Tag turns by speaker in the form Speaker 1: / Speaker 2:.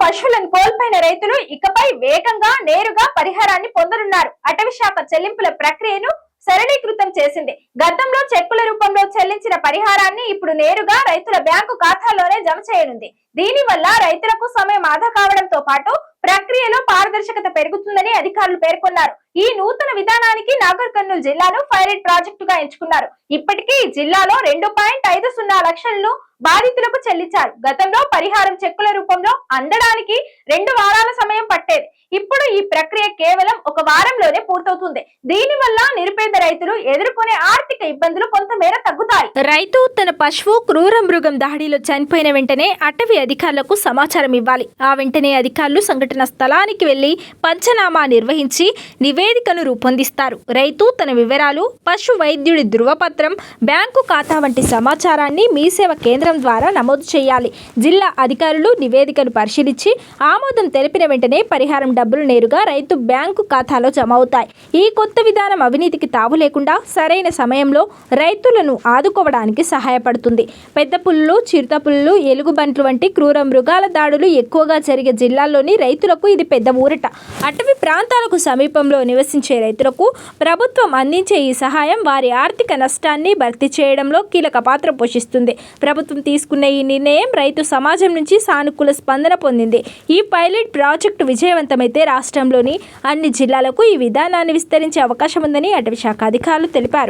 Speaker 1: పశువులను కోల్పోయిన రైతులు ఇకపై వేగంగా నేరుగా పరిహారాన్ని పొందనున్నారు. అటవీ శాఖ చెల్లింపుల ప్రక్రియను సరళీకృతం చేసింది. గతంలో చెక్కుల రూపంలో చెల్లించిన పరిహారాన్ని ఇప్పుడు నేరుగా రైతుల బ్యాంకు ఖాతాలోనే జమ చేయనుంది. దీని వల్ల రైతులకు సమయం ఆదా కావడంతో పాటు ప్రక్రియలో పారదర్శకత పెరుగుతుందని అధికారులు పేర్కొన్నారు. ఈ నూతన విధానానికి నాగర్ కర్నూలు జిల్లాను పైలట్ ప్రాజెక్టుగా ఎంచుకున్నారు. ఇప్పటికీ ఈ జిల్లాలో రెండు పాయింట్ ఐదు సున్నా లక్షలను బాధితులకు చెల్లించారు. గతంలో పరిహారం చెక్కుల రూపంలో అందడానికి రెండు వారాల సమయం పట్టేది. ఇప్పుడు ఈ ప్రక్రియ కేవలం ఒక వారంలోనే పూర్తవుతుంది. దీని వల్ల నిరుపేద రైతులు ఎదుర్కొనే ఆర్థిక ఇబ్బందులు కొంతమేర తగ్గుతాయి.
Speaker 2: రైతు తన పశువు క్రూర మృగం దాడిలో చనిపోయిన వెంటనే అటవీ అధికారులకు సమాచారం ఇవ్వాలి. ఆ వెంటనే అధికారులు సంఘటన స్థలానికి వెళ్ళి పంచనామా నిర్వహించి నివేదికను రూపొందిస్తారు. రైతు తన వివరాలు పశు వైద్యుడి ధృవపత్రం బ్యాంకు ఖాతా వంటి సమాచారాన్ని మీ సేవ కేంద్రం ద్వారా నమోదు చేయాలి. జిల్లా అధికారులు నివేదికను పరిశీలించి ఆమోదం తెలిపిన వెంటనే పరిహారం డబ్బులు నేరుగా రైతు బ్యాంకు ఖాతాలో జమ అవుతాయి. ఈ కొత్త విధానం అవినీతికి తావు లేకుండా సరైన సమయంలో రైతులను ఆదుకోవడానికి సహాయపడుతుంది. పెద్ద పుల్లు చిరుత ఎలుగుబంట్లు వంటి క్రూర మృగాల దాడులు ఎక్కువగా జరిగే జిల్లాల్లోని రైతులకు ఇది పెద్ద ఊరట. అటవీ ప్రాంతాలకు సమీపంలో నివసించే రైతులకు ప్రభుత్వం అందించే ఈ సహాయం వారి ఆర్థిక నష్టాన్ని భర్తీ చేయడంలో కీలక పాత్ర పోషిస్తుంది. ప్రభుత్వం తీసుకున్న ఈ నిర్ణయం రైతు సమాజం నుంచి సానుకూల స్పందన పొందింది. ఈ పైలట్ ప్రాజెక్టు విజయవంతమైతే అయితే రాష్ట్రంలోని అన్ని జిల్లాలకు ఈ విధానాన్ని విస్తరించే అవకాశం ఉందని అటవీ శాఖ అధికారులు తెలిపారు.